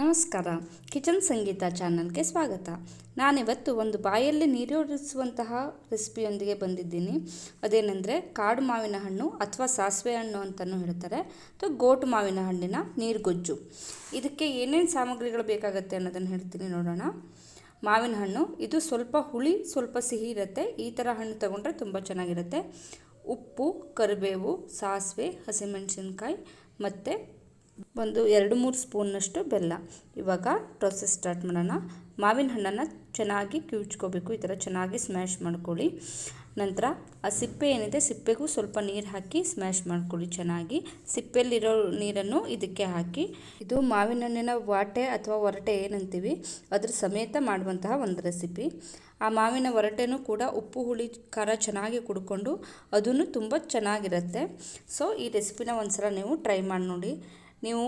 ನಮಸ್ಕಾರ. ಕಿಚನ್ ಸಂಗೀತ ಚಾನಲ್ಗೆ ಸ್ವಾಗತ. ನಾನಿವತ್ತು ಒಂದು ಬಾಯಲ್ಲಿ ನೀರೂರಿಸುವಂತಹ ರೆಸಿಪಿಯೊಂದಿಗೆ ಬಂದಿದ್ದೀನಿ. ಅದೇನೆಂದರೆ ಕಾಡು ಮಾವಿನ ಹಣ್ಣು ಅಥವಾ ಸಾಸಿವೆ ಹಣ್ಣು ಅಂತಲೂ ಹೇಳ್ತಾರೆ. ಅಥವಾ ಗೋಟು ಮಾವಿನ ಹಣ್ಣಿನ ನೀರುಗೊಜ್ಜು. ಇದಕ್ಕೆ ಏನೇನು ಸಾಮಗ್ರಿಗಳು ಬೇಕಾಗುತ್ತೆ ಅನ್ನೋದನ್ನು ಹೇಳ್ತೀನಿ ನೋಡೋಣ. ಮಾವಿನ ಹಣ್ಣು, ಇದು ಸ್ವಲ್ಪ ಹುಳಿ, ಸ್ವಲ್ಪ ಸಿಹಿ ಇರುತ್ತೆ. ಈ ಥರ ಹಣ್ಣು ತಗೊಂಡ್ರೆ ತುಂಬ ಚೆನ್ನಾಗಿರುತ್ತೆ. ಉಪ್ಪು, ಕರಿಬೇವು, ಸಾಸಿವೆ, ಹಸಿಮೆಣಸಿನ್ಕಾಯಿ ಮತ್ತು ಒಂದು ಎರಡು ಮೂರು ಸ್ಪೂನ್ನಷ್ಟು ಬೆಲ್ಲ. ಇವಾಗ ಪ್ರೊಸೆಸ್ ಸ್ಟಾರ್ಟ್ ಮಾಡೋಣ. ಮಾವಿನ ಹಣ್ಣನ್ನು ಚೆನ್ನಾಗಿ ಕಿವುಚ್ಕೋಬೇಕು. ಈ ಥರ ಚೆನ್ನಾಗಿ ಸ್ಮ್ಯಾಶ್ ಮಾಡ್ಕೊಳ್ಳಿ. ನಂತರ ಆ ಸಿಪ್ಪೆ ಏನಿದೆ, ಸಿಪ್ಪೆಗೂ ಸ್ವಲ್ಪ ನೀರು ಹಾಕಿ ಸ್ಮ್ಯಾಶ್ ಮಾಡ್ಕೊಳ್ಳಿ ಚೆನ್ನಾಗಿ. ಸಿಪ್ಪೆಯಲ್ಲಿರೋ ನೀರನ್ನು ಇದಕ್ಕೆ ಹಾಕಿ. ಇದು ಮಾವಿನ ಹಣ್ಣಿನ ವಾಟೆ ಅಥವಾ ಒರಟೆ ಏನಂತೀವಿ, ಅದ್ರ ಸಮೇತ ಮಾಡುವಂತಹ ಒಂದು ರೆಸಿಪಿ ಆ ಮಾವಿನ ಒರಟೆನೂ ಕೂಡ ಉಪ್ಪು, ಹುಳಿ, ಖಾರ ಚೆನ್ನಾಗಿ ಕುಡ್ಕೊಂಡು ಅದನ್ನು ತುಂಬ ಚೆನ್ನಾಗಿರುತ್ತೆ. ಸೊ ಈ ರೆಸಿಪಿನ ಒಂದ್ಸಲ ನೀವು ಟ್ರೈ ಮಾಡಿ ನೋಡಿ. ನೀವು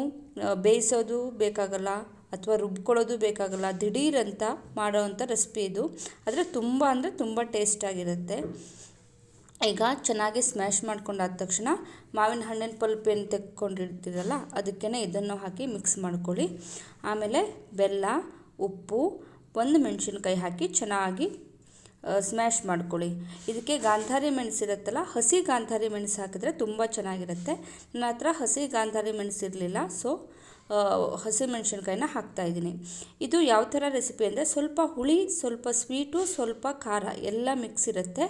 ಬೇಯಿಸೋದು ಬೇಕಾಗಲ್ಲ ಅಥವಾ ರುಬ್ಕೊಳ್ಳೋದು ಬೇಕಾಗಲ್ಲ, ದಿಢೀರಂತ ಮಾಡೋವಂಥ ರೆಸಿಪಿ ಇದು. ಆದರೆ ತುಂಬ ಅಂದರೆ ತುಂಬ ಟೇಸ್ಟಾಗಿರುತ್ತೆ ಈಗ ಚೆನ್ನಾಗಿ ಸ್ಮ್ಯಾಶ್ ಮಾಡ್ಕೊಂಡಾದ ತಕ್ಷಣ ಮಾವಿನ ಹಣ್ಣಿನ ಪಲ್ಪ್ ಏನು ತೆಕ್ಕೊಂಡಿರ್ತೀರಲ್ಲ ಅದಕ್ಕೇ ಇದನ್ನು ಹಾಕಿ ಮಿಕ್ಸ್ ಮಾಡ್ಕೊಳ್ಳಿ. ಆಮೇಲೆ ಬೆಲ್ಲ, ಉಪ್ಪು, ಒಂದು ಮೆಣಸಿನ್ಕಾಯಿ ಹಾಕಿ ಚೆನ್ನಾಗಿ ಸ್ಮ್ಯಾಶ್ ಮಾಡ್ಕೊಳ್ಳಿ. ಇದಕ್ಕೆ ಗಾಂಧಾರಿ ಮೆಣಸಿರುತ್ತಲ್ಲ ಹಸಿ ಗಾಂಧಾರಿ ಮೆಣಸು ಹಾಕಿದ್ರೆ ತುಂಬ ಚೆನ್ನಾಗಿರುತ್ತೆ. ನನ್ನ ಹತ್ರ ಹಸಿ ಗಾಂಧಾರಿ ಮೆಣಸಿರಲಿಲ್ಲ ಸೊ ಹಸಿ ಹಾಕ್ತಾ ಹಾಕ್ತಾಯಿದ್ದೀನಿ. ಇದು ಯಾವ ಥರ ರೆಸಿಪಿ ಅಂದರೆ ಸ್ವಲ್ಪ ಹುಳಿ, ಸ್ವಲ್ಪ ಸ್ವೀಟು, ಸ್ವಲ್ಪ ಖಾರ ಎಲ್ಲ ಮಿಕ್ಸ್ ಇರುತ್ತೆ.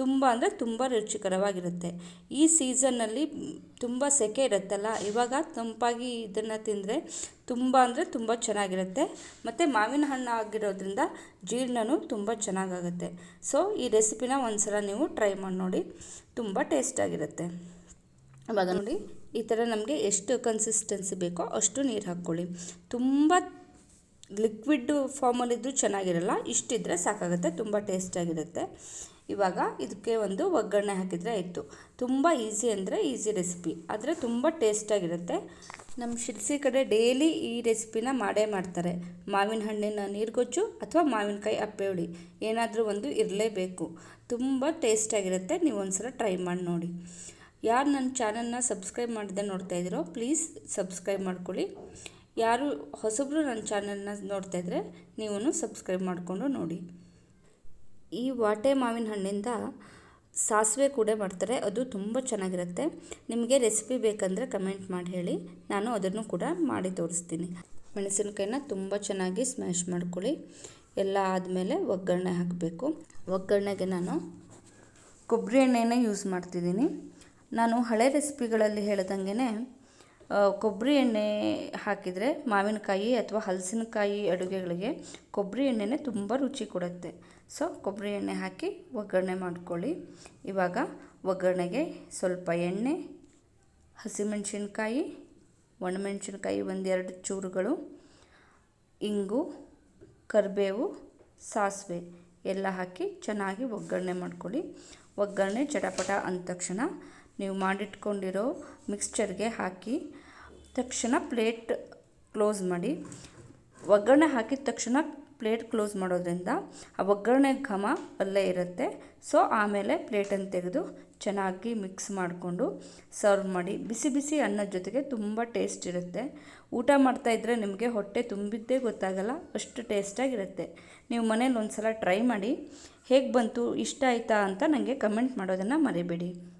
ತುಂಬ ಅಂದರೆ ತುಂಬ ರುಚಿಕರವಾಗಿರುತ್ತೆ. ಈ ಸೀಸನ್ನಲ್ಲಿ ತುಂಬ ಸೆಕೆ ಇರುತ್ತಲ್ಲ, ಇವಾಗ ತಂಪಾಗಿ ಇದನ್ನು ತಿಂದರೆ ತುಂಬ ಅಂದರೆ ತುಂಬ ಚೆನ್ನಾಗಿರುತ್ತೆ. ಮತ್ತು ಮಾವಿನ ಹಣ್ಣು ಆಗಿರೋದ್ರಿಂದ ಜೀರ್ಣನೂ ತುಂಬ ಚೆನ್ನಾಗಾಗುತ್ತೆ. ಸೊ, ಈ ರೆಸಿಪಿನ ಒಂದು ಸಲ ನೀವು ಟ್ರೈ ಮಾಡಿ ನೋಡಿ, ತುಂಬ ಟೇಸ್ಟಾಗಿರುತ್ತೆ. ಇವಾಗ ನೋಡಿ, ಈ ಥರ ನಮಗೆ ಎಷ್ಟು ಕನ್ಸಿಸ್ಟೆನ್ಸಿ ಬೇಕೋ ಅಷ್ಟು ನೀರು ಹಾಕ್ಕೊಳ್ಳಿ. ತುಂಬ ಲಿಕ್ವಿಡ್ ಫಾರ್ಮಲ್ಲಿದ್ದು ಚೆನ್ನಾಗಿರಲ್ಲ, ಇಷ್ಟಿದ್ರೆ ಸಾಕಾಗುತ್ತೆ, ತುಂಬ ಟೇಸ್ಟಾಗಿರುತ್ತೆ ಇವಾಗ ಇದಕ್ಕೆ ಒಂದು ಒಗ್ಗರಣೆ ಹಾಕಿದರೆ ಆಯಿತು. ತುಂಬ ಈಸಿ ಅಂದರೆ ಈಸಿ ರೆಸಿಪಿ ಆದರೆ ತುಂಬ ಟೇಸ್ಟಾಗಿರುತ್ತೆ ನಮ್ಮ ಶಿರ್ಸಿ ಕಡೆ ಡೈಲಿ ಈ ರೆಸಿಪಿನ ಮಾಡೇ ಮಾಡ್ತಾರೆ. ಮಾವಿನ ಹಣ್ಣಿನ ನೀರುಗೊಜ್ಜು ಅಥವಾ ಮಾವಿನಕಾಯಿ ಅಪ್ಪೆ ಹುಳಿ. ಏನಾದರೂ ಒಂದು ಇರಲೇಬೇಕು. ತುಂಬ ಟೇಸ್ಟಾಗಿರುತ್ತೆ ನೀವು ಒಂದ್ಸಲ ಟ್ರೈ ಮಾಡಿ ನೋಡಿ. ಯಾರು ನನ್ನ ಚಾನಲ್ನ ಸಬ್ಸ್ಕ್ರೈಬ್ ಮಾಡದೆ ನೋಡ್ತಾ ಇದ್ದೀರೋ ಪ್ಲೀಸ್ ಸಬ್ಸ್ಕ್ರೈಬ್ ಮಾಡ್ಕೊಳ್ಳಿ. ಯಾರು ಹೊಸಬ್ರು ನನ್ನ ಚಾನಲ್ನ ನೋಡ್ತಾ ಇದ್ದರೆ ನೀವು ಸಬ್ಸ್ಕ್ರೈಬ್ ಮಾಡಿಕೊಂಡು ನೋಡಿ. ಈ ವಾಟೆ ಮಾವಿನ ಹಣ್ಣಿಂದ ಸಾಸಿವೆ ಕೂಡ ಮಾಡ್ತಾರೆ, ಅದು ತುಂಬ ಚೆನ್ನಾಗಿರುತ್ತೆ. ನಿಮಗೆ ರೆಸಿಪಿ ಬೇಕಂದರೆ ಕಮೆಂಟ್ ಮಾಡಿ ಹೇಳಿ, ನಾನು ಅದನ್ನು ಕೂಡ ಮಾಡಿ ತೋರಿಸ್ತೀನಿ. ಮೆಣಸಿನಕಾಯಿನ ತುಂಬ ಚೆನ್ನಾಗಿ ಸ್ಮ್ಯಾಶ್ ಮಾಡ್ಕೊಳ್ಳಿ. ಎಲ್ಲ ಆದಮೇಲೆ ಒಗ್ಗರಣೆ ಹಾಕಬೇಕು. ಒಗ್ಗರಣೆಗೆ ನಾನು ಕೊಬ್ಬರಿ ಎಣ್ಣೆನೇ ಯೂಸ್ ಮಾಡ್ತಿದ್ದೀನಿ. ನಾನು ಹಳೆ ರೆಸಿಪಿಗಳಲ್ಲಿ ಹೇಳ್ದಂಗೆ ಕೊಬ್ಬರಿ ಎಣ್ಣೆ ಹಾಕಿದರೆ ಮಾವಿನಕಾಯಿ ಅಥವಾ ಹಲಸಿನಕಾಯಿ ಅಡುಗೆಗಳಿಗೆ ಕೊಬ್ಬರಿ ಎಣ್ಣೆನೇ ತುಂಬ ರುಚಿ ಕೊಡುತ್ತೆ. ಸೊ ಕೊಬ್ಬರಿ ಎಣ್ಣೆ ಹಾಕಿ ಒಗ್ಗರಣೆ ಮಾಡ್ಕೊಳ್ಳಿ. ಇವಾಗ ಒಗ್ಗರಣೆಗೆ ಸ್ವಲ್ಪ ಎಣ್ಣೆ, ಹಸಿಮೆಣಸಿನ್ಕಾಯಿ, ಒಣಮೆಣಸಿನ್ಕಾಯಿ ಒಂದೆರಡು ಚೂರುಗಳು, ಇಂಗು, ಕರಿಬೇವು, ಸಾಸಿವೆ ಎಲ್ಲ ಹಾಕಿ ಚೆನ್ನಾಗಿ ಒಗ್ಗರಣೆ ಮಾಡ್ಕೊಳ್ಳಿ. ಒಗ್ಗರಣೆ ಚಟಪಟ ಅಂದ ತಕ್ಷಣ ನೀವು ಮಾಡಿಟ್ಕೊಂಡಿರೋ ಮಿಕ್ಸ್ಚರ್ಗೆ ಹಾಕಿ, ತಕ್ಷಣ ಪ್ಲೇಟ್ ಕ್ಲೋಸ್ ಮಾಡಿ. ಒಗ್ಗರಣೆ ಹಾಕಿದ ತಕ್ಷಣ ಪ್ಲೇಟ್ ಕ್ಲೋಸ್ ಮಾಡೋದ್ರಿಂದ ಆ ಒಗ್ಗರಣೆ ಘಮ ಅಲ್ಲೇ ಇರುತ್ತೆ. ಸೊ, ಆಮೇಲೆ ಪ್ಲೇಟನ್ನು ತೆಗೆದು ಚೆನ್ನಾಗಿ ಮಿಕ್ಸ್ ಮಾಡಿಕೊಂಡು ಸರ್ವ್ ಮಾಡಿ. ಬಿಸಿ ಬಿಸಿ ಅನ್ನದ ಜೊತೆಗೆ ತುಂಬ ಟೇಸ್ಟ್ ಇರುತ್ತೆ. ಊಟ ಮಾಡ್ತಾಯಿದ್ರೆ ನಿಮಗೆ ಹೊಟ್ಟೆ ತುಂಬಿದ್ದೇ ಗೊತ್ತಾಗಲ್ಲ, ಅಷ್ಟು ಟೇಸ್ಟಾಗಿರುತ್ತೆ. ನೀವು ಮನೇಲಿ ಒಂದು ಸಲ ಟ್ರೈ ಮಾಡಿ. ಹೇಗೆ ಬಂತು, ಇಷ್ಟ ಆಯಿತಾ ಅಂತ ನನಗೆ ಕಮೆಂಟ್ ಮಾಡೋದನ್ನು ಮರಿಬೇಡಿ.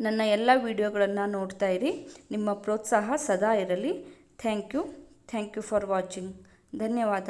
ನನ್ನ ಎಲ್ಲ ವಿಡಿಯೋಗಳನ್ನು ನೋಡ್ತಾ ಇರಿ. ನಿಮ್ಮ ಪ್ರೋತ್ಸಾಹ ಸದಾ ಇರಲಿ. Thank you. Thank you for watching. ಧನ್ಯವಾದ.